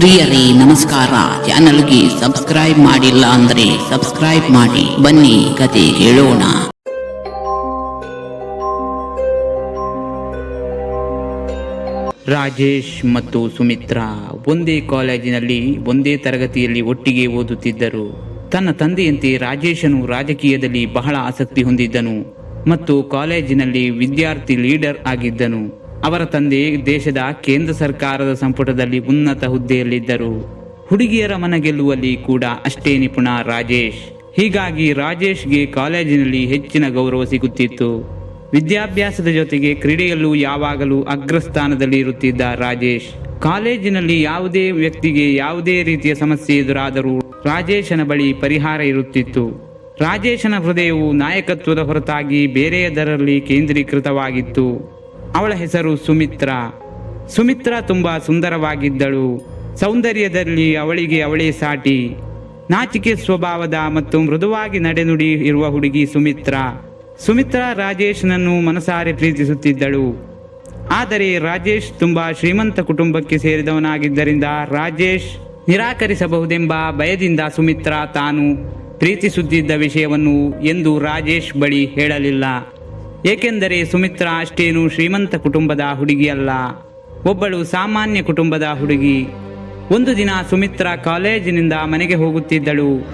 ಪ್ರಿಯರೇ, ನಮಸ್ಕಾರ. ಚಾನಲ್ಗೆ ಸಬ್ಸ್ಕ್ರೈಬ್ ಮಾಡಿಲ್ಲ ಅಂದ್ರೆ ಸಬ್ಸ್ಕ್ರೈಬ್ ಮಾಡಿ. ಬನ್ನಿ, ಕತೆ ಹೇಳೋಣ. ರಾಜೇಶ್ ಮತ್ತು ಸುಮಿತ್ರಾ ಒಂದೇ ಕಾಲೇಜಿನಲ್ಲಿ, ಒಂದೇ ತರಗತಿಯಲ್ಲಿ ಒಟ್ಟಿಗೆ ಓದುತ್ತಿದ್ದರು. ತನ್ನ ತಂದೆಯಂತೆ ರಾಜೇಶನು ರಾಜಕೀಯದಲ್ಲಿ ಬಹಳ ಆಸಕ್ತಿ ಹೊಂದಿದ್ದನು ಮತ್ತು ಕಾಲೇಜಿನಲ್ಲಿ ವಿದ್ಯಾರ್ಥಿ ಲೀಡರ್ ಆಗಿದ್ದನು. ಅವರ ತಂದೆ ದೇಶದ ಕೇಂದ್ರ ಸರ್ಕಾರದ ಸಂಪುಟದಲ್ಲಿ ಉನ್ನತ ಹುದ್ದೆಯಲ್ಲಿದ್ದರು. ಹುಡುಗಿಯರ ಮನ ಗೆಲ್ಲುವಲ್ಲಿ ಕೂಡ ಅಷ್ಟೇ ನಿಪುಣ ರಾಜೇಶ್. ಹೀಗಾಗಿ ರಾಜೇಶ್ಗೆ ಕಾಲೇಜಿನಲ್ಲಿ ಹೆಚ್ಚಿನ ಗೌರವ ಸಿಗುತ್ತಿತ್ತು. ವಿದ್ಯಾಭ್ಯಾಸದ ಜೊತೆಗೆ ಕ್ರೀಡೆಯಲ್ಲೂ ಯಾವಾಗಲೂ ಅಗ್ರಸ್ಥಾನದಲ್ಲಿ ಇರುತ್ತಿದ್ದ ರಾಜೇಶ್, ಕಾಲೇಜಿನಲ್ಲಿ ಯಾವುದೇ ವ್ಯಕ್ತಿಗೆ ಯಾವುದೇ ರೀತಿಯ ಸಮಸ್ಯೆ ಎದುರಾದರೂ ರಾಜೇಶನ ಬಳಿ ಪರಿಹಾರ ಇರುತ್ತಿತ್ತು. ರಾಜೇಶನ ಹೃದಯವು ನಾಯಕತ್ವದ ಹೊರತಾಗಿ ಬೇರೆಯದರಲ್ಲಿ ಕೇಂದ್ರೀಕೃತವಾಗಿತ್ತು. ಅವಳ ಹೆಸರು ಸುಮಿತ್ರಾ. ಸುಮಿತ್ರಾ ತುಂಬ ಸುಂದರವಾಗಿದ್ದಳು. ಸೌಂದರ್ಯದಲ್ಲಿ ಅವಳಿಗೆ ಅವಳೇ ಸಾಟಿ. ನಾಚಿಕೆ ಸ್ವಭಾವದ ಮತ್ತು ಮೃದುವಾಗಿ ನಡೆನುಡಿ ಇರುವ ಹುಡುಗಿ ಸುಮಿತ್ರಾ. ಸುಮಿತ್ರಾ ರಾಜೇಶ್ನನ್ನು ಮನಸಾರೆ ಪ್ರೀತಿಸುತ್ತಿದ್ದಳು. ಆದರೆ ರಾಜೇಶ್ ತುಂಬ ಶ್ರೀಮಂತ ಕುಟುಂಬಕ್ಕೆ ಸೇರಿದವನಾಗಿದ್ದರಿಂದ ರಾಜೇಶ್ ನಿರಾಕರಿಸಬಹುದೆಂಬ ಭಯದಿಂದ ಸುಮಿತ್ರಾ ತಾನು ಪ್ರೀತಿಸುತ್ತಿದ್ದ ವಿಷಯವನ್ನು ಎಂದು ರಾಜೇಶ್ ಬಳಿ ಹೇಳಲಿಲ್ಲ. ಏಕೆಂದರೆ ಸುಮಿತ್ರಾ ಅಷ್ಟೇನು ಶ್ರೀಮಂತ ಕುಟುಂಬದ ಹುಡುಗಿಯಲ್ಲ ಒಬ್ಬಳು ಸಾಮಾನ್ಯ ಕುಟುಂಬದ ಹುಡುಗಿ. ಒಂದು ದಿನ ಸುಮಿತ್ರಾ ಕಾಲೇಜಿನಿಂದ ಮನೆಗೆ ಹೋಗುತ್ತಿದ್ದಳು.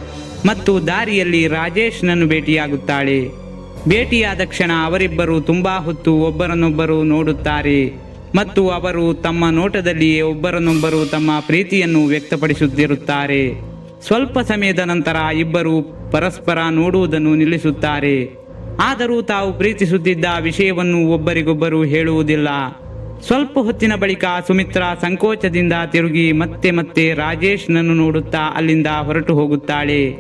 ಮತ್ತು ದಾರಿಯಲ್ಲಿ ರಾಜೇಶ್ನನ್ನು ಭೇಟಿಯಾಗುತ್ತಾಳೆ. ಭೇಟಿಯಾದ ಕ್ಷಣ ಅವರಿಬ್ಬರು ತುಂಬಾ ಹೊತ್ತು ಒಬ್ಬರನ್ನೊಬ್ಬರು ನೋಡುತ್ತಾರೆ. ಮತ್ತು ಅವರು ತಮ್ಮ ನೋಟದಲ್ಲಿಯೇ ಒಬ್ಬರನ್ನೊಬ್ಬರು ತಮ್ಮ ಪ್ರೀತಿಯನ್ನು ವ್ಯಕ್ತಪಡಿಸುತ್ತಿರುತ್ತಾರೆ. ಸ್ವಲ್ಪ ಸಮಯದ ನಂತರ ಇಬ್ಬರು ಪರಸ್ಪರ ನೋಡುವುದನ್ನು ನಿಲ್ಲಿಸುತ್ತಾರೆ. ಆದರೂ ತಾವು ಪ್ರೀತಿಸುತ್ತಿದ್ದ ವಿಷಯವನ್ನು ಒಬ್ಬರಿಗೊಬ್ಬರು ಹೇಳುವುದಿಲ್ಲ. ಸ್ವಲ್ಪ ಹೊತ್ತಿನ ಬಳಿಕ ಸುಮಿತ್ರಾ ಸಂಕೋಚದಿಂದ ತಿರುಗಿ ಮತ್ತೆ ಮತ್ತೆ ರಾಜೇಶ್ನನ್ನು ನೋಡುತ್ತಾ ಅಲ್ಲಿಂದ ಹೊರಟು ಹೋಗುತ್ತಾಳೆ.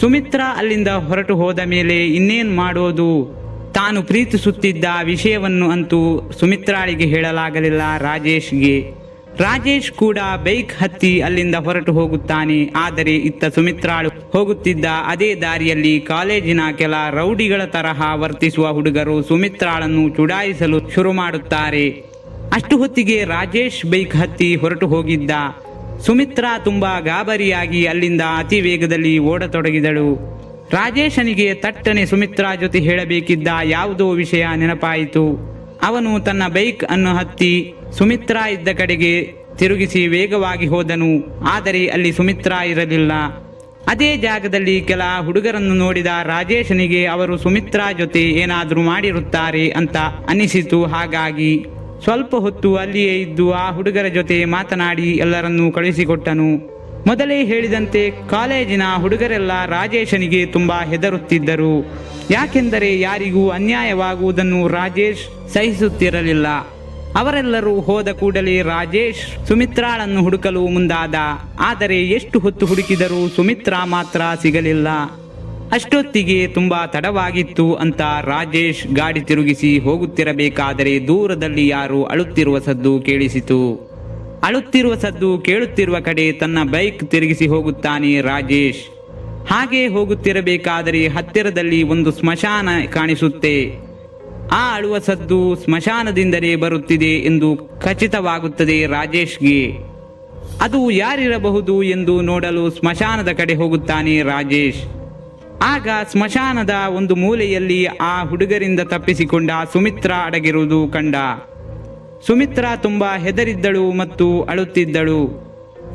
ಸುಮಿತ್ರಾ ಅಲ್ಲಿಂದ ಹೊರಟು ಹೋದ ಮೇಲೆ ಇನ್ನೇನ್ ಮಾಡೋದು? ತಾನು ಪ್ರೀತಿಸುತ್ತಿದ್ದ ವಿಷಯವನ್ನು ಅಂತೂ ಸುಮಿತ್ರಾಳಿಗೆ ಹೇಳಲಾಗಲಿಲ್ಲ ರಾಜೇಶ್ಗೆ. ರಾಜೇಶ್ ಕೂಡ ಬೈಕ್ ಹತ್ತಿ ಅಲ್ಲಿಂದ ಹೊರಟು ಹೋಗುತ್ತಾನೆ. ಆದರೆ ಇತ್ತ ಸುಮಿತ್ರಾಳು ಹೋಗುತ್ತಿದ್ದ ಅದೇ ದಾರಿಯಲ್ಲಿ ಕಾಲೇಜಿನ ಕೆಲ ರೌಡಿಗಳ ತರಹ ವರ್ತಿಸುವ ಹುಡುಗರು ಸುಮಿತ್ರಾಳನ್ನು ಚುಡಾಯಿಸಲು ಶುರು ಮಾಡುತ್ತಾರೆ. ಅಷ್ಟು ಹೊತ್ತಿಗೆ ರಾಜೇಶ್ ಬೈಕ್ ಹತ್ತಿ ಹೊರಟು ಹೋಗಿದ್ದ. ಸುಮಿತ್ರಾ ತುಂಬಾ ಗಾಬರಿಯಾಗಿ ಅಲ್ಲಿಂದ ಅತಿ ವೇಗದಲ್ಲಿ ಓಡತೊಡಗಿದಳು. ರಾಜೇಶನಿಗೆ ತಟ್ಟನೆ ಸುಮಿತ್ರಾ ಜೊತೆ ಹೇಳಬೇಕಿದ್ದ ಯಾವುದೋ ವಿಷಯ ನೆನಪಾಯಿತು. ಅವನು ತನ್ನ ಬೈಕ್ ಅನ್ನು ಹತ್ತಿ ಸುಮಿತ್ರಾ ಇದ್ದ ಕಡೆಗೆ ತಿರುಗಿಸಿ ವೇಗವಾಗಿ ಹೋದನು. ಆದರೆ ಅಲ್ಲಿ ಸುಮಿತ್ರಾ ಇರಲಿಲ್ಲ. ಅದೇ ಜಾಗದಲ್ಲಿ ಕೆಲ ಹುಡುಗರನ್ನು ನೋಡಿದ ರಾಜೇಶನಿಗೆ ಅವರು, ಸುಮಿತ್ರಾ ಜೊತೆ ಏನಾದರೂ ಮಾಡಿರುತ್ತಾರೆ ಅಂತ ಅನಿಸಿತು. ಹಾಗಾಗಿ ಸ್ವಲ್ಪ ಹೊತ್ತು ಅಲ್ಲಿಯೇ ಇದ್ದು ಆ ಹುಡುಗರ ಜೊತೆ ಮಾತನಾಡಿ ಎಲ್ಲರನ್ನೂ ಕಳುಹಿಸಿಕೊಟ್ಟನು. ಮೊದಲೇ ಹೇಳಿದಂತೆ ಕಾಲೇಜಿನ ಹುಡುಗರೆಲ್ಲ ರಾಜೇಶನಿಗೆ ತುಂಬ ಹೆದರುತ್ತಿದ್ದರು. ಯಾಕೆಂದರೆ ಯಾರಿಗೂ ಅನ್ಯಾಯವಾಗುವುದನ್ನು ರಾಜೇಶ್ ಸಹಿಸುತ್ತಿರಲಿಲ್ಲ. ಅವರೆಲ್ಲರೂ ಹೋದ ಕೂಡಲೇ ರಾಜೇಶ್ ಸುಮಿತ್ರಾಳನ್ನು ಹುಡುಕಲು ಮುಂದಾದ. ಆದರೆ ಎಷ್ಟು ಹೊತ್ತು ಹುಡುಕಿದರೂ ಸುಮಿತ್ರಾ ಮಾತ್ರ ಸಿಗಲಿಲ್ಲ. ಅಷ್ಟೊತ್ತಿಗೆ ತುಂಬಾ ತಡವಾಗಿತ್ತು ಅಂತ ರಾಜೇಶ್ ಗಾಡಿ ತಿರುಗಿಸಿ ಹೋಗುತ್ತಿರಬೇಕಾದರೆ ದೂರದಲ್ಲಿ ಯಾರು ಅಳುತ್ತಿರುವ ಸದ್ದು ಕೇಳಿಸಿತು. ಅಳುತ್ತಿರುವ ಸದ್ದು ಕೇಳುತ್ತಿರುವ ಕಡೆ ತನ್ನ ಬೈಕ್ ತಿರುಗಿಸಿ ಹೋಗುತ್ತಾನೆ ರಾಜೇಶ್. ಹಾಗೆ ಹೋಗುತ್ತಿರಬೇಕಾದರೆ ಹತ್ತಿರದಲ್ಲಿ ಒಂದು ಸ್ಮಶಾನ ಕಾಣಿಸುತ್ತೆ. ಆ ಅಳುವ ಸದ್ದು ಸ್ಮಶಾನದಿಂದಲೇ ಬರುತ್ತಿದೆ ಎಂದು ಖಚಿತವಾಗುತ್ತದೆ ರಾಜೇಶ್ಗೆ. ಅದು ಯಾರಿರಬಹುದು ಎಂದು ನೋಡಲು ಸ್ಮಶಾನದ ಕಡೆ ಹೋಗುತ್ತಾನೆ ರಾಜೇಶ್. ಆಗ ಸ್ಮಶಾನದ ಒಂದು ಮೂಲೆಯಲ್ಲಿ ಆ ಹುಡುಗರಿಂದ ತಪ್ಪಿಸಿಕೊಂಡ ಸುಮಿತ್ರಾ ಅಡಗಿರುವುದು ಕಂಡ. ಸುಮಿತ್ರಾ ತುಂಬಾ ಹೆದರಿದ್ದಳು ಮತ್ತು ಅಳುತ್ತಿದ್ದಳು.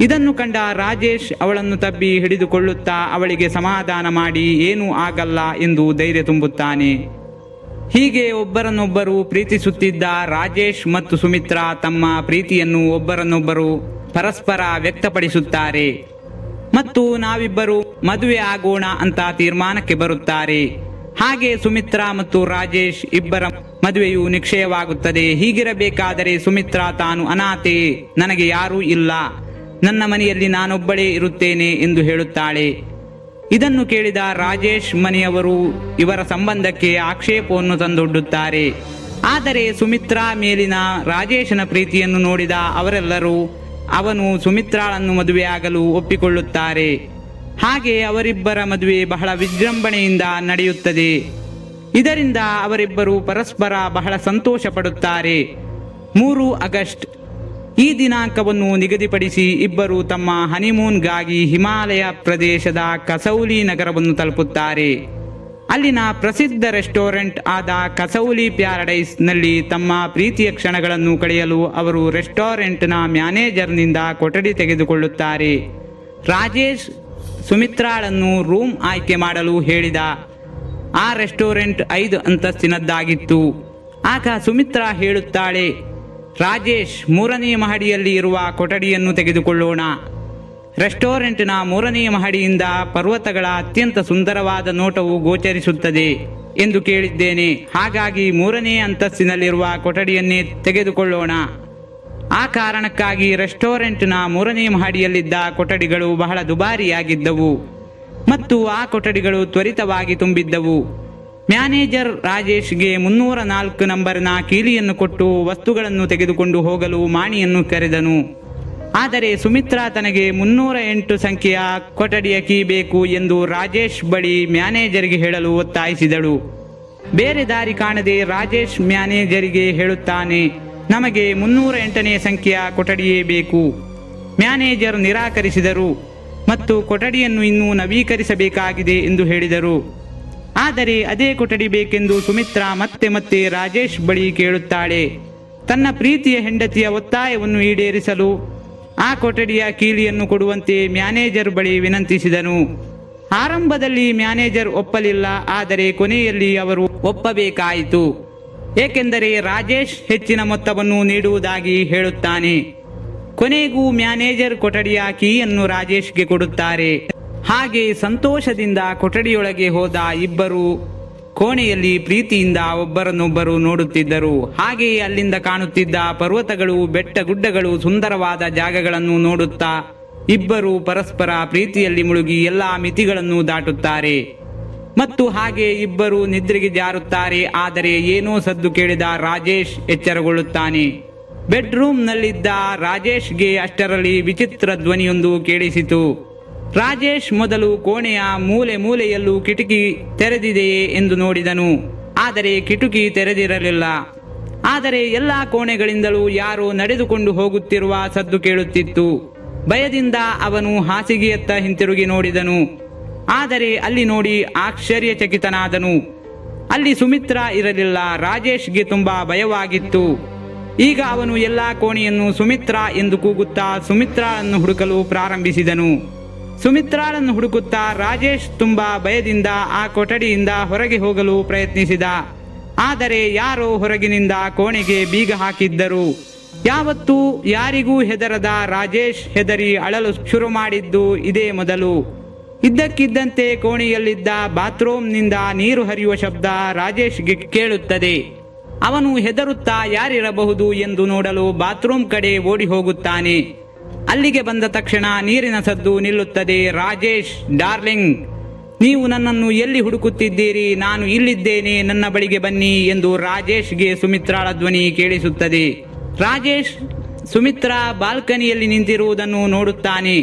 ಇದನ್ನು ಕಂಡ ರಾಜೇಶ್ ಅವಳನ್ನು ತಬ್ಬಿ ಹಿಡಿದುಕೊಳ್ಳುತ್ತಾ ಅವಳಿಗೆ ಸಮಾಧಾನ ಮಾಡಿ, ಏನೂ ಆಗಲ್ಲ ಎಂದು ಧೈರ್ಯ ತುಂಬುತ್ತಾನೆ. ಹೀಗೆ ಒಬ್ಬರನ್ನೊಬ್ಬರು ಪ್ರೀತಿಸುತ್ತಿದ್ದ ರಾಜೇಶ್ ಮತ್ತು ಸುಮಿತ್ರಾ ತಮ್ಮ ಪ್ರೀತಿಯನ್ನು ಒಬ್ಬರನ್ನೊಬ್ಬರು ಪರಸ್ಪರ ವ್ಯಕ್ತಪಡಿಸುತ್ತಾರೆ. ಮತ್ತು ನಾವಿಬ್ಬರು ಮದುವೆ ಆಗೋಣ ಅಂತ ತೀರ್ಮಾನಕ್ಕೆ ಬರುತ್ತಾರೆ. ಹಾಗೆ ಸುಮಿತ್ರಾ ಮತ್ತು ರಾಜೇಶ್ ಇಬ್ಬರ ಮದುವೆಯು ನಿಕ್ಷಯವಾಗುತ್ತದೆ. ಹೀಗಿರಬೇಕಾದರೆ ಸುಮಿತ್ರಾ ತಾನು ಅನಾಥೆ, ನನಗೆ ಯಾರೂ ಇಲ್ಲ. ನನ್ನ ಮನೆಯಲ್ಲಿ ನಾನೊಬ್ಬಳೇ ಇರುತ್ತೇನೆ ಎಂದು ಹೇಳುತ್ತಾಳೆ. ಇದನ್ನು ಕೇಳಿದ ರಾಜೇಶ್ ಮನೆಯವರು ಇವರ ಸಂಬಂಧಕ್ಕೆ ಆಕ್ಷೇಪವನ್ನು ತಂದೊಡ್ಡುತ್ತಾರೆ. ಆದರೆ ಸುಮಿತ್ರಾ ಮೇಲಿನ ರಾಜೇಶನ ಪ್ರೀತಿಯನ್ನು ನೋಡಿದ ಅವರೆಲ್ಲರೂ ಅವನು ಸುಮಿತ್ರಾಳನ್ನು ಮದುವೆಯಾಗಲು ಒಪ್ಪಿಕೊಳ್ಳುತ್ತಾರೆ. ಹಾಗೆ ಅವರಿಬ್ಬರ ಮದುವೆ ಬಹಳ ವಿಜೃಂಭಣೆಯಿಂದ ನಡೆಯುತ್ತದೆ. ಇದರಿಂದ ಅವರಿಬ್ಬರು ಪರಸ್ಪರ ಬಹಳ ಸಂತೋಷ ಪಡುತ್ತಾರೆ ಮೂರು ಆಗಸ್ಟ್ ಈ ದಿನಾಂಕವನ್ನು ನಿಗದಿಪಡಿಸಿ ಇಬ್ಬರು ತಮ್ಮ ಹನಿಮೂನ್ಗಾಗಿ ಹಿಮಾಲಯ ಪ್ರದೇಶದ ಕಸೌಲಿ ನಗರವನ್ನು ತಲುಪುತ್ತಾರೆ. ಅಲ್ಲಿನ ಪ್ರಸಿದ್ಧ ರೆಸ್ಟೋರೆಂಟ್ ಆದ ಕಸೌಲಿ ಪ್ಯಾರಡೈಸ್ನಲ್ಲಿ ತಮ್ಮ ಪ್ರೀತಿಯ ಕ್ಷಣಗಳನ್ನು ಕಳೆಯಲು ಅವರು ರೆಸ್ಟೋರೆಂಟ್ನ ಮ್ಯಾನೇಜರ್ನಿಂದ ಕೊಠಡಿ ತೆಗೆದುಕೊಳ್ಳುತ್ತಾರೆ. ರಾಜೇಶ್ ಸುಮಿತ್ರಾಳನ್ನು ರೂಮ್ ಆಯ್ಕೆ ಮಾಡಲು ಹೇಳಿದ, ಆ ರೆಸ್ಟೋರೆಂಟ್ ಐದು ಅಂತಸ್ತಿನದ್ದಾಗಿತ್ತು. ಆಗ ಸುಮಿತ್ರಾ ಹೇಳುತ್ತಾಳೆ ರಾಜೇಶ್ ಮೂರನೆಯ ಮಹಡಿಯಲ್ಲಿ ಇರುವ ಕೊಠಡಿಯನ್ನು ತೆಗೆದುಕೊಳ್ಳೋಣ. ರೆಸ್ಟೋರೆಂಟ್ನ ಮೂರನೆಯ ಮಹಡಿಯಿಂದ ಪರ್ವತಗಳ ಅತ್ಯಂತ ಸುಂದರವಾದ ನೋಟವು ಗೋಚರಿಸುತ್ತದೆ ಎಂದು ಕೇಳಿದ್ದೇನೆ. ಹಾಗಾಗಿ ಮೂರನೇ ಅಂತಸ್ತಿನಲ್ಲಿರುವ ಕೊಠಡಿಯನ್ನೇ ತೆಗೆದುಕೊಳ್ಳೋಣ. ಆ ಕಾರಣಕ್ಕಾಗಿ ರೆಸ್ಟೋರೆಂಟ್ನ ಮೂರನೇ ಮಹಡಿಯಲ್ಲಿದ್ದ ಕೊಠಡಿಗಳು ಬಹಳ ದುಬಾರಿಯಾಗಿದ್ದವು ಮತ್ತು ಆ ಕೊಠಡಿಗಳು ತ್ವರಿತವಾಗಿ ತುಂಬಿದ್ದವು. ಮ್ಯಾನೇಜರ್ ರಾಜೇಶ್ಗೆ ಮುನ್ನೂರ ನಾಲ್ಕು ನಂಬರ್ನ ಕೀಲಿಯನ್ನು ಕೊಟ್ಟು ವಸ್ತುಗಳನ್ನು ತೆಗೆದುಕೊಂಡು ಹೋಗಲು ಮಾಣಿಯನ್ನು ಕರೆದನು. ಆದರೆ ಸುಮಿತ್ರಾ ತನಗೆ ಮುನ್ನೂರ ಎಂಟು ಸಂಖ್ಯೆಯ ಕೊಠಡಿಯ ಕೀ ಬೇಕು ಎಂದು ರಾಜೇಶ್ ಬಳಿ ಮ್ಯಾನೇಜರ್ಗೆ ಹೇಳಲು ಒತ್ತಾಯಿಸಿದಳು. ಬೇರೆ ದಾರಿ ಕಾಣದೆ ರಾಜೇಶ್ ಮ್ಯಾನೇಜರಿಗೆ ಹೇಳುತ್ತಾನೆ, ನಮಗೆ ಮುನ್ನೂರ ಎಂಟನೇ ಸಂಖ್ಯೆಯ ಕೊಠಡಿಯೇ ಬೇಕು. ಮ್ಯಾನೇಜರ್ ನಿರಾಕರಿಸಿದರು ಮತ್ತು ಕೊಠಡಿಯನ್ನು ಇನ್ನೂ ನವೀಕರಿಸಬೇಕಾಗಿದೆ ಎಂದು ಹೇಳಿದರು. ಆದರೆ ಅದೇ ಕೊಠಡಿ ಬೇಕೆಂದು ಸುಮಿತ್ರಾ ಮತ್ತೆ ಮತ್ತೆ ರಾಜೇಶ್ ಬಳಿ ಕೇಳುತ್ತಾಳೆ. ತನ್ನ ಪ್ರೀತಿಯ ಹೆಂಡತಿಯ ಒತ್ತಾಯವನ್ನು ಈಡೇರಿಸಲು ಆ ಕೊಠಡಿಯ ಕೀಲಿಯನ್ನು ಕೊಡುವಂತೆ ಮ್ಯಾನೇಜರ್ ಬಳಿ ವಿನಂತಿಸಿದನು. ಆರಂಭದಲ್ಲಿ ಮ್ಯಾನೇಜರ್ ಒಪ್ಪಲಿಲ್ಲ, ಆದರೆ ಕೊನೆಯಲ್ಲಿ ಅವರು ಒಪ್ಪಬೇಕಾಯಿತು. ಏಕೆಂದರೆ ರಾಜೇಶ್ ಹೆಚ್ಚಿನ ಮೊತ್ತವನ್ನು ನೀಡುವುದಾಗಿ ಹೇಳುತ್ತಾನೆ. ಕೊನೆಗೂ ಮ್ಯಾನೇಜರ್ ಕೊಠಡಿಯ ಕೀಯನ್ನು ರಾಜೇಶ್ಗೆ ಕೊಡುತ್ತಾರೆ. ಹಾಗೆ ಸಂತೋಷದಿಂದ ಕೊಠಡಿಯೊಳಗೆ ಹೋದ ಇಬ್ಬರು ಕೋಣೆಯಲ್ಲಿ ಪ್ರೀತಿಯಿಂದ ಒಬ್ಬರನ್ನೊಬ್ಬರು ನೋಡುತ್ತಿದ್ದರು. ಹಾಗೆಯೇ ಅಲ್ಲಿಂದ ಕಾಣುತ್ತಿದ್ದ ಪರ್ವತಗಳು, ಬೆಟ್ಟ ಗುಡ್ಡಗಳು, ಸುಂದರವಾದ ಜಾಗಗಳನ್ನು ನೋಡುತ್ತಾ ಇಬ್ಬರು ಪರಸ್ಪರ ಪ್ರೀತಿಯಲ್ಲಿ ಮುಳುಗಿ ಎಲ್ಲಾ ಮಿತಿಗಳನ್ನು ದಾಟುತ್ತಾರೆ. ಮತ್ತು ಹಾಗೆ ಇಬ್ಬರು ನಿದ್ರೆಗೆ ಜಾರುತ್ತಾರೆ. ಆದರೆ ಏನೋ ಸದ್ದು ಕೇಳಿದ ರಾಜೇಶ್ ಎಚ್ಚರಗೊಳ್ಳುತ್ತಾನೆ. ಬೆಡ್ರೂಮ್ನಲ್ಲಿದ್ದ ರಾಜೇಶ್ಗೆ ಅಷ್ಟರಲ್ಲಿ ವಿಚಿತ್ರ ಧ್ವನಿಯೊಂದು ಕೇಳಿಸಿತು. ರಾಜೇಶ್ ಮೊದಲು ಕೋಣೆಯ ಮೂಲೆ ಮೂಲೆಯಲ್ಲೂ ಕಿಟಕಿ ತೆರೆದಿದೆಯೇ ಎಂದು ನೋಡಿದನು. ಆದರೆ ಕಿಟಕಿ ತೆರೆದಿರಲಿಲ್ಲ. ಆದರೆ ಎಲ್ಲಾ ಕೋಣೆಗಳಿಂದಲೂ ಯಾರೋ ನಡೆದುಕೊಂಡು ಹೋಗುತ್ತಿರುವ ಸದ್ದು ಕೇಳುತ್ತಿತ್ತು. ಭಯದಿಂದ ಅವನು ಹಾಸಿಗೆಯತ್ತ ಹಿಂತಿರುಗಿ ನೋಡಿದನು. ಆದರೆ ಅಲ್ಲಿ ನೋಡಿ ಆಶ್ಚರ್ಯಚಕಿತನಾದನು. ಅಲ್ಲಿ ಸುಮಿತ್ರ ಇರಲಿಲ್ಲ. ರಾಜೇಶ್ಗೆ ತುಂಬಾ ಭಯವಾಗಿತ್ತು. ಈಗ ಅವನು ಎಲ್ಲಾ ಕೋಣೆಯನ್ನು ಸುಮಿತ್ರಾ ಎಂದು ಕೂಗುತ್ತಾ ಸುಮಿತ್ರಾಳನ್ನು ಹುಡುಕಲು ಪ್ರಾರಂಭಿಸಿದನು. ಸುಮಿತ್ರಾಳನ್ನು ಹುಡುಕುತ್ತಾ ರಾಜೇಶ್ ತುಂಬಾ ಭಯದಿಂದ ಆ ಕೊಠಡಿಯಿಂದ ಹೊರಗೆ ಹೋಗಲು ಪ್ರಯತ್ನಿಸಿದ. ಆದರೆ ಯಾರೋ ಹೊರಗಿನಿಂದ ಕೋಣೆಗೆ ಬೀಗ ಹಾಕಿದ್ದರು. ಯಾವತ್ತೂ ಯಾರಿಗೂ ಹೆದರದ ರಾಜೇಶ್ ಹೆದರಿ ಅಳಲು ಶುರು ಮಾಡಿದ್ದು ಇದೇ ಮೊದಲು. ಇದ್ದಕ್ಕಿದ್ದಂತೆ ಕೋಣೆಯಲ್ಲಿದ್ದ ಬಾತ್ರೂಮ್ನಿಂದ ನೀರು ಹರಿಯುವ ಶಬ್ದ ರಾಜೇಶ್ಗೆ ಕೇಳುತ್ತದೆ. ಅವನು ಹೆದರುತ್ತಾ ಯಾರಿರಬಹುದು ಎಂದು ನೋಡಲು ಬಾತ್ರೂಮ್ ಕಡೆ ಓಡಿ ಹೋಗುತ್ತಾನೆ. ಅಲ್ಲಿಗೆ ಬಂದ ತಕ್ಷಣ ನೀರಿನ ಸದ್ದು ನಿಲ್ಲುತ್ತದೆ. ರಾಜೇಶ್, ಡಾರ್ಲಿಂಗ್, ನೀವು ನನ್ನನ್ನು ಎಲ್ಲಿ ಹುಡುಕುತ್ತಿದ್ದೀರಿ? ನಾನು ಇಲ್ಲಿದ್ದೇನೆ, ನನ್ನ ಬಳಿಗೆ ಬನ್ನಿ ಎಂದು ರಾಜೇಶ್ಗೆ ಸುಮಿತ್ರಾಳ ಧ್ವನಿ ಕೇಳಿಸುತ್ತದೆ. ರಾಜೇಶ್, ಸುಮಿತ್ರಾ ಬಾಲ್ಕನಿಯಲ್ಲಿ ನಿಂತಿರುವುದನ್ನು ನೋಡುತ್ತಾನೆ.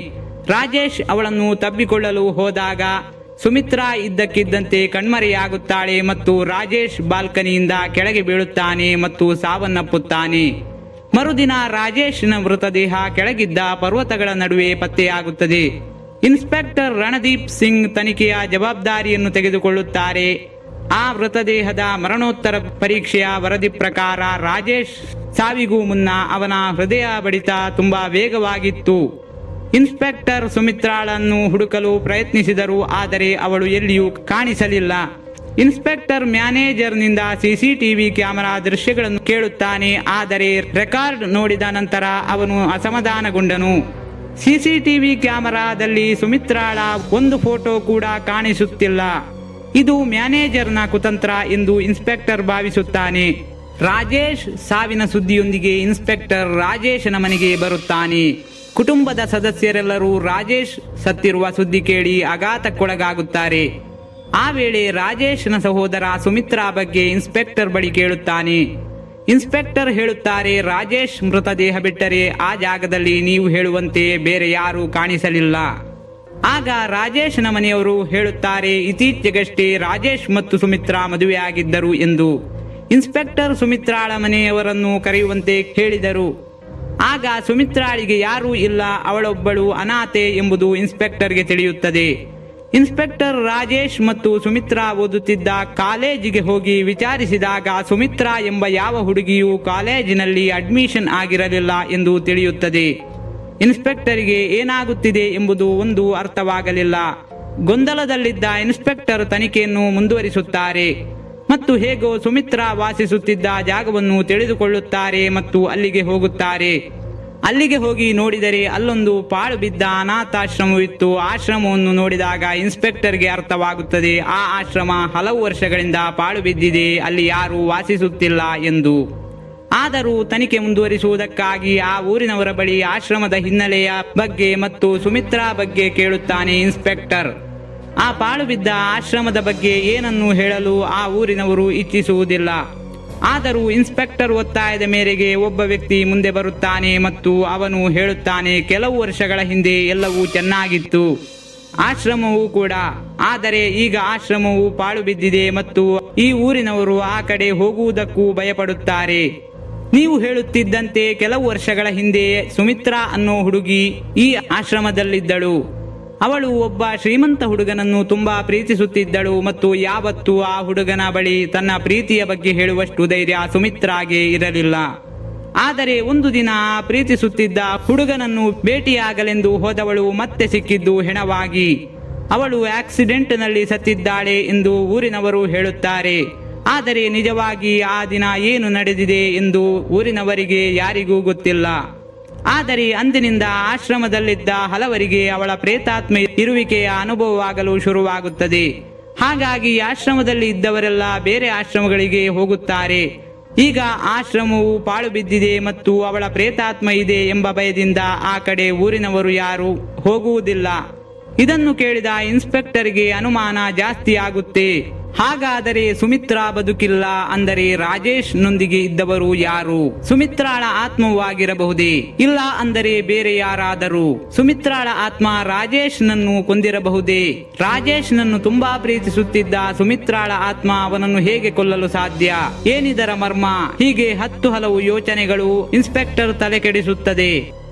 ರಾಜೇಶ್ ಅವಳನ್ನು ತಬ್ಬಿಕೊಳ್ಳಲು ಹೋದಾಗ ಸುಮಿತ್ರಾ ಇದ್ದಕ್ಕಿದ್ದಂತೆ ಕಣ್ಮರೆಯಾಗುತ್ತಾಳೆ ಮತ್ತು ರಾಜೇಶ್ ಬಾಲ್ಕನಿಯಿಂದ ಕೆಳಗೆ ಬೀಳುತ್ತಾನೆ ಮತ್ತು ಸಾವನ್ನಪ್ಪುತ್ತಾನೆ. ಮರುದಿನ ರಾಜೇಶ್ನ ಮೃತದೇಹ ಕೆಳಗಿದ್ದ ಪರ್ವತಗಳ ನಡುವೆ ಪತ್ತೆಯಾಗುತ್ತದೆ. ಇನ್ಸ್ಪೆಕ್ಟರ್ ರಣದೀಪ್ ಸಿಂಗ್ ತನಿಖೆಯ ಜವಾಬ್ದಾರಿಯನ್ನು ತೆಗೆದುಕೊಳ್ಳುತ್ತಾರೆ. ಆ ಮೃತದೇಹದ ಮರಣೋತ್ತರ ಪರೀಕ್ಷೆಯ ವರದಿ ಪ್ರಕಾರ ರಾಜೇಶ್ ಸಾವಿಗೂ ಮುನ್ನ ಅವನ ಹೃದಯ ಬಡಿತ ತುಂಬಾ ವೇಗವಾಗಿತ್ತು. ಇನ್ಸ್ಪೆಕ್ಟರ್ ಸುಮಿತ್ರಾಳನ್ನು ಹುಡುಕಲು ಪ್ರಯತ್ನಿಸಿದರು, ಆದರೆ ಅವಳು ಎಲ್ಲಿಯೂ ಕಾಣಿಸಲಿಲ್ಲ. ಇನ್ಸ್ಪೆಕ್ಟರ್ ಮ್ಯಾನೇಜರ್ನಿಂದ ಸಿಸಿಟಿವಿ ಕ್ಯಾಮೆರಾ ದೃಶ್ಯಗಳನ್ನು ಕೇಳುತ್ತಾನೆ. ಆದರೆ ರೆಕಾರ್ಡ್ ನೋಡಿದ ನಂತರ ಅವನು ಅಸಮಾಧಾನಗೊಂಡನು. ಸಿಸಿಟಿವಿ ಕ್ಯಾಮೆರಾದಲ್ಲಿ ಸುಮಿತ್ರಾಳ ಒಂದು ಫೋಟೋ ಕೂಡ ಕಾಣಿಸುತ್ತಿಲ್ಲ. ಇದು ಮ್ಯಾನೇಜರ್ನ ಕುತಂತ್ರ ಎಂದು ಇನ್ಸ್ಪೆಕ್ಟರ್ ಭಾವಿಸುತ್ತಾನೆ. ರಾಜೇಶ್ ಸಾವಿನ ಸುದ್ದಿಯೊಂದಿಗೆ ಇನ್ಸ್ಪೆಕ್ಟರ್ ರಾಜೇಶನ ಮನೆಗೆ ಬರುತ್ತಾನೆ. ಕುಟುಂಬದ ಸದಸ್ಯರೆಲ್ಲರೂ ರಾಜೇಶ್ ಸತ್ತಿರುವ ಸುದ್ದಿ ಕೇಳಿ ಆಘಾತಕ್ಕೊಳಗಾಗುತ್ತಾರೆ. ಆ ವೇಳೆ ರಾಜೇಶ್ನ ಸಹೋದರ ಸುಮಿತ್ರಾ ಬಗ್ಗೆ ಇನ್ಸ್ಪೆಕ್ಟರ್ ಬಳಿ ಕೇಳುತ್ತಾನೆ. ಇನ್ಸ್ಪೆಕ್ಟರ್ ಹೇಳುತ್ತಾರೆ, ರಾಜೇಶ್ ಮೃತದೇಹ ಬಿಟ್ಟರೆ ಆ ಜಾಗದಲ್ಲಿ ನೀವು ಹೇಳುವಂತೆ ಬೇರೆ ಯಾರೂ ಕಾಣಿಸಲಿಲ್ಲ. ಆಗ ರಾಜೇಶ್ನ ಮನೆಯವರು ಹೇಳುತ್ತಾರೆ, ಇತ್ತೀಚೆಗಷ್ಟೇ ರಾಜೇಶ್ ಮತ್ತು ಸುಮಿತ್ರಾ ಮದುವೆಯಾಗಿದ್ದರು ಎಂದು. ಇನ್ಸ್ಪೆಕ್ಟರ್ ಸುಮಿತ್ರಾಳ ಮನೆಯವರನ್ನು ಕರೆಯುವಂತೆ ಕೇಳಿದರು. ಆಗ ಸುಮಿತ್ರಾಳಿಗೆ, ಯಾರೂ ಇಲ್ಲ, ಅವಳೊಬ್ಬಳು ಅನಾಥೆ ಎಂಬುದು ಇನ್ಸ್ಪೆಕ್ಟರ್ಗೆ ತಿಳಿಯುತ್ತದೆ. ಇನ್ಸ್ಪೆಕ್ಟರ್ ರಾಜೇಶ್ ಮತ್ತು ಸುಮಿತ್ರಾ ಓದುತ್ತಿದ್ದ ಕಾಲೇಜಿಗೆ ಹೋಗಿ ವಿಚಾರಿಸಿದಾಗ ಸುಮಿತ್ರಾ ಎಂಬ ಯಾವ ಹುಡುಗಿಯೂ ಕಾಲೇಜಿನಲ್ಲಿ ಅಡ್ಮಿಷನ್ ಆಗಿರಲಿಲ್ಲ ಎಂದು ತಿಳಿಯುತ್ತದೆ. ಇನ್ಸ್ಪೆಕ್ಟರ್ಗೆ ಏನಾಗುತ್ತಿದೆ ಎಂಬುದು ಒಂದು ಅರ್ಥವಾಗಲಿಲ್ಲ. ಗೊಂದಲದಲ್ಲಿದ್ದ ಇನ್ಸ್ಪೆಕ್ಟರ್ ತನಿಖೆಯನ್ನು ಮುಂದುವರಿಸುತ್ತಾರೆ ಮತ್ತು ಹೇಗೋ ಸುಮಿತ್ರಾ ವಾಸಿಸುತ್ತಿದ್ದ ಜಾಗವನ್ನು ತಿಳಿದುಕೊಳ್ಳುತ್ತಾರೆ ಮತ್ತು ಅಲ್ಲಿಗೆ ಹೋಗುತ್ತಾರೆ. ಅಲ್ಲಿಗೆ ಹೋಗಿ ನೋಡಿದರೆ ಅಲ್ಲೊಂದು ಪಾಳು ಬಿದ್ದ ಅನಾಥಾಶ್ರಮವಿತ್ತು ಆಶ್ರಮವನ್ನು ನೋಡಿದಾಗ ಇನ್ಸ್ಪೆಕ್ಟರ್ಗೆ ಅರ್ಥವಾಗುತ್ತದೆ. ಆ ಆಶ್ರಮ ಹಲವು ವರ್ಷಗಳಿಂದ ಪಾಳು ಬಿದ್ದಿದೆ. ಅಲ್ಲಿ ಯಾರೂ ವಾಸಿಸುತ್ತಿಲ್ಲ ಎಂದು. ಆದರೂ ತನಿಖೆ ಮುಂದುವರಿಸುವುದಕ್ಕಾಗಿ ಆ ಊರಿನವರ ಬಳಿ ಆಶ್ರಮದ ಹಿನ್ನೆಲೆಯ ಬಗ್ಗೆ ಮತ್ತು ಸುಮಿತ್ರಾ ಬಗ್ಗೆ ಕೇಳುತ್ತಾನೆ ಇನ್ಸ್ಪೆಕ್ಟರ್. ಆ ಪಾಳು ಬಿದ್ದ ಆಶ್ರಮದ ಬಗ್ಗೆ ಏನನ್ನು ಹೇಳಲು ಆ ಊರಿನವರು ಇಚ್ಛಿಸುವುದಿಲ್ಲ. ಆದರೂ ಇನ್ಸ್ಪೆಕ್ಟರ್ ಒತ್ತಾಯದ ಮೇರೆಗೆ ಒಬ್ಬ ವ್ಯಕ್ತಿ ಮುಂದೆ ಬರುತ್ತಾನೆ ಮತ್ತು ಅವನು ಹೇಳುತ್ತಾನೆ, ಕೆಲವು ವರ್ಷಗಳ ಹಿಂದೆ ಎಲ್ಲವೂ ಚೆನ್ನಾಗಿತ್ತು. ಆಶ್ರಮವು ಕೂಡ. ಆದರೆ ಈಗ ಆಶ್ರಮವು ಪಾಳು ಬಿದ್ದಿದೆ ಮತ್ತು ಈ ಊರಿನವರು ಆ ಕಡೆ ಹೋಗುವುದಕ್ಕೂ ಭಯಪಡುತ್ತಾರೆ. ನೀವು ಹೇಳುತ್ತಿದ್ದಂತೆ ಕೆಲವು ವರ್ಷಗಳ ಹಿಂದೆ ಸುಮಿತ್ರಾ ಅನ್ನೋ ಹುಡುಗಿ ಈ ಆಶ್ರಮದಲ್ಲಿದ್ದಳು. ಅವಳು ಒಬ್ಬ ಶ್ರೀಮಂತ ಹುಡುಗನನ್ನು ತುಂಬಾ ಪ್ರೀತಿಸುತ್ತಿದ್ದಳು ಮತ್ತು ಯಾವತ್ತೂ ಆ ಹುಡುಗನ ಬಳಿ ತನ್ನ ಪ್ರೀತಿಯ ಬಗ್ಗೆ ಹೇಳುವಷ್ಟು ಧೈರ್ಯ ಸುಮಿತ್ರಾಗೆ ಇರಲಿಲ್ಲ. ಆದರೆ ಒಂದು ದಿನ ಪ್ರೀತಿಸುತ್ತಿದ್ದ ಹುಡುಗನನ್ನು ಭೇಟಿಯಾಗಲೆಂದು ಹೋದವಳು ಮತ್ತೆ ಸಿಕ್ಕಿದ್ದು ಹೆಣವಾಗಿ. ಅವಳು ಆಕ್ಸಿಡೆಂಟ್ನಲ್ಲಿ ಸತ್ತಿದ್ದಾಳೆ ಎಂದು ಊರಿನವರು ಹೇಳುತ್ತಾರೆ. ಆದರೆ ನಿಜವಾಗಿ ಆ ದಿನ ಏನು ನಡೆದಿದೆ ಎಂದು ಊರಿನವರಿಗೆ ಯಾರಿಗೂ ಗೊತ್ತಿಲ್ಲ. ಆದರೆ ಅಂದಿನಿಂದ ಆಶ್ರಮದಲ್ಲಿದ್ದ ಹಲವರಿಗೆ ಅವಳ ಪ್ರೇತಾತ್ಮ ಇರುವಿಕೆಯ ಅನುಭವವಾಗಲು ಶುರುವಾಗುತ್ತದೆ. ಹಾಗಾಗಿ ಆಶ್ರಮದಲ್ಲಿ ಇದ್ದವರೆಲ್ಲ ಬೇರೆ ಆಶ್ರಮಗಳಿಗೆ ಹೋಗುತ್ತಾರೆ. ಈಗ ಆಶ್ರಮವು ಪಾಳು ಬಿದ್ದಿದೆ ಮತ್ತು ಅವಳ ಪ್ರೇತಾತ್ಮ ಇದೆ ಎಂಬ ಭಯದಿಂದ ಆ ಕಡೆ ಊರಿನವರು ಯಾರು ಹೋಗುವುದಿಲ್ಲ. ಇದನ್ನು ಕೇಳಿದ ಇನ್ಸ್ಪೆಕ್ಟರ್ಗೆ ಅನುಮಾನ ಜಾಸ್ತಿ ಆಗುತ್ತೆ ಹಾಗಾದರೆ ಸುಮಿತ್ರಾ ಬದುಕಿಲ್ಲ ಅಂದರೆ ರಾಜೇಶ್ ನೊಂದಿಗೆ ಇದ್ದವರು ಯಾರು? ಸುಮಿತ್ರಾಳ ಆತ್ಮವಾಗಿರಬಹುದೇ? ಇಲ್ಲ ಅಂದರೆ ಬೇರೆ ಯಾರಾದರೂ? ಸುಮಿತ್ರಾಳ ಆತ್ಮ ರಾಜೇಶ್ ನನ್ನು ಕೊಂದಿರಬಹುದೇ? ರಾಜೇಶ್ ನನ್ನು ತುಂಬಾ ಪ್ರೀತಿಸುತ್ತಿದ್ದ ಸುಮಿತ್ರಾಳ ಆತ್ಮ ಅವನನ್ನು ಹೇಗೆ ಕೊಲ್ಲಲು ಸಾಧ್ಯ? ಏನಿದರ ಮರ್ಮ? ಹೀಗೆ ಹತ್ತು ಹಲವು ಯೋಚನೆಗಳು ಇನ್ಸ್ಪೆಕ್ಟರ್ ತಲೆ ಕೆಡಿಸುತ್ತದೆ